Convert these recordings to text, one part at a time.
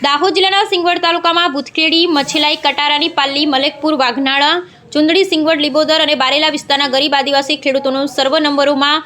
દાહોદ જિલ્લાના સિંગવડ તાલુકામાં ભૂતખેડી, મછેલાઈ, કટારાની પાલ્લી, મલેકપુર, વાઘનાળા, ચુંદડી, સિંગવડ, લીબોદર અને બારેલા વિસ્તારના ગરીબ આદિવાસી ખેડૂતોનો સર્વ નંબરોમાં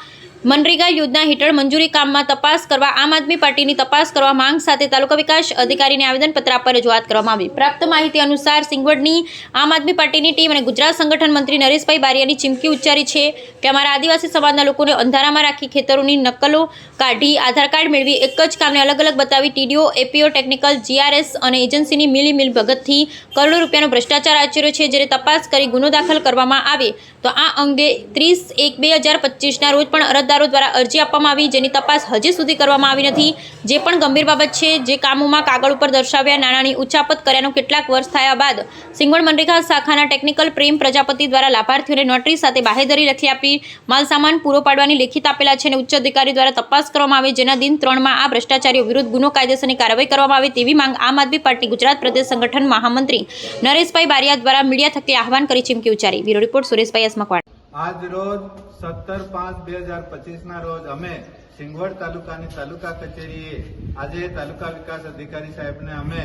મનરેગા યોજના હેઠળ મંજૂરી કામમાં તપાસ કરવા આમ આદમી પાર્ટીની તપાસ કરવા માંગ સાથે તાલુકા વિકાસ અધિકારીને આવેદનપત્ર આપવા રજૂઆત કરવામાં આવી. પ્રાપ્ત માહિતી અનુસાર સિંગવડની આમ આદમી પાર્ટીની ટીમ અને ગુજરાત સંગઠન મંત્રી નરેશભાઈ બારિયાની ચીમકી ઉચ્ચારી છે કે અમારા આદિવાસી સમાજના લોકોને અંધારામાં રાખી ખેતરોની નકલો કાઢી આધાર કાર્ડ મેળવી એક જ કામને અલગ અલગ બતાવી ટીડીઓ, એપીઓ, ટેકનિકલ, જીઆરએસ અને એજન્સીની મિલી મિલ ભગતથી કરોડો રૂપિયાનો ભ્રષ્ટાચાર આચર્યો છે. જ્યારે તપાસ કરી ગુનો દાખલ કરવામાં આવે, તો આ અંગે ત્રીસ એક બે હજાર પચીસના રોજ પણ અરજદારો દ્વારા અરજી આપવામાં આવી જેની તપાસ હજી સુધી કરવામાં આવી નથી. જે પણ ગંભીર બાબત છે, જે કામોમાં કાગળ ઉપર દર્શાવ્યા નાણાંની ઉચાપત કર્યાનો કેટલાક વર્ષ થયા બાદ સિંગવણ મનરેગા શાખાના ટેકનિકલ પ્રેમ પ્રજાપતિ દ્વારા લાભાર્થીઓને નોટરી સાથે બાહેધરી લખી આપી. માલ સામાન પૂરો પાડવાની લેખિત આપેલા છે અને ઉચ્ચ અધિકારી દ્વારા તપાસ કરવામાં આવે જેના દિન ત્રણમાં આ ભ્રષ્ટાચારીઓ વિરુદ્ધ ગુનો કાયદેસરની કાર્યવાહી કરવામાં આવે તેવી માંગ આમ આદમી પાર્ટી ગુજરાત પ્રદેશ સંગઠન મહામંત્રી નરેશભાઈ બારિયા દ્વારા મીડિયા થકી આહવાન કરી ચીમકી ઉચ્ચારી. Bureau report Sureshbhai S Makwana. આજ રોજ સત્તર પાંચ બે હજાર પચીસના રોજ અમે સિંગવડ તાલુકાની તાલુકા કચેરીએ આજે તાલુકા વિકાસ અધિકારી સાહેબને અમે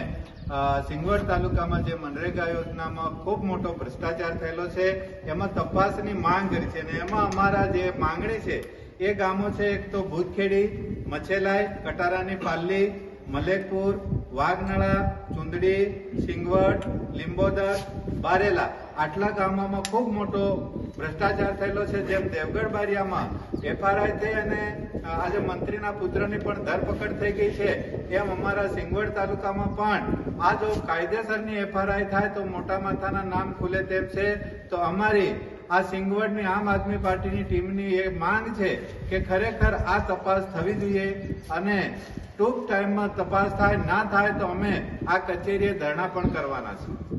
સિંગવડ તાલુકામાં જે મનરેગા યોજનામાં ખૂબ મોટો ભ્રષ્ટાચાર થયેલો છે, એમાં તપાસની માંગ કરી છે અને એમાં અમારા જે માંગણી છે, એ ગામો છે, એક તો ભૂતખેડી મછેલાય કટારાની પાલ્લી મલેકપુર, વાઘનાળા, ચુંદડી, સિંગવડ, લીંબોદર, બારેલા આટલા ગામોમાં ખૂબ મોટો ભ્રષ્ટાચાર થયેલો છે, જેમ દેવગઢ બારિયામાં એફઆરઆઈ થઈ અને આજે મંત્રીના પુત્રની પણ ધરપકડ થઈ ગઈ છે, એમ અમારા સિંગવડ તાલુકામાં પણ આ જો કાયદેસરની એફઆરઆઈ થાય તો મોટા માથાના નામ ખુલે તેમ છે, તો અમારી આ સિંગવડની આમ આદમી પાર્ટીની ટીમની એ માંગ છે કે ખરેખર આ તપાસ થવી જોઈએ અને ટૂંક ટાઈમમાં તપાસ થાય, ના થાય તો અમે આ કચેરીએ ધરણા પણ કરવાના છે